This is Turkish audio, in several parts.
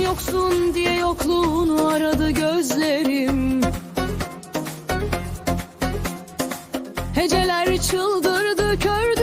yoksun diye yokluğunu aradı gözlerim. Heceler çıldırdı kördüğüm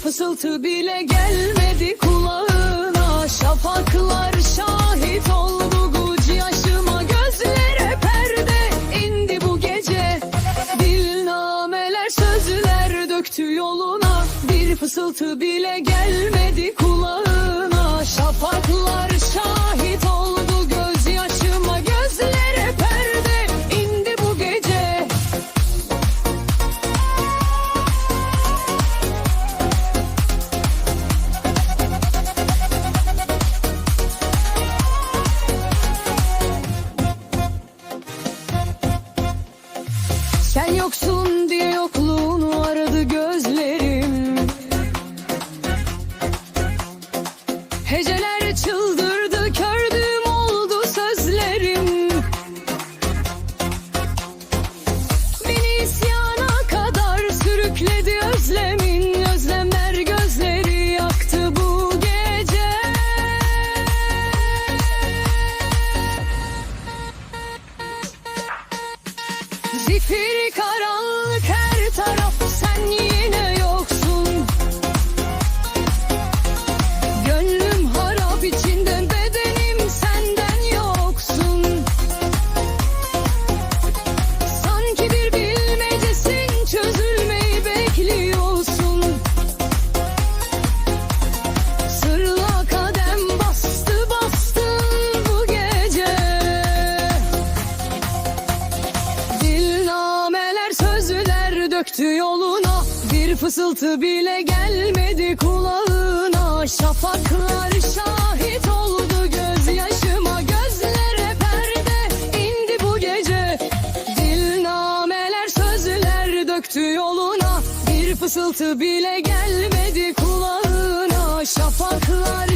fısıltı bile gelmedi kulağına. Şafaklar şahit oldu guc yaşıma Gözlere perde indi bu gece. Dilnameler sözler döktü yoluna. Bir fısıltı bile gelmedi kulağına. Şafaklar Sen yoksun diye yokluğunu aradı gözlerim. Heceler çıldırdı kördüğüm Zifiri karanlık döktü yoluna. Bir fısıltı bile gelmedi kulağına. Şafaklar şahit oldu gözyaşıma. Gözlere perde indi bu gece. Dilnameler sözler döktü yoluna. Bir fısıltı bile gelmedi kulağına. Şafaklar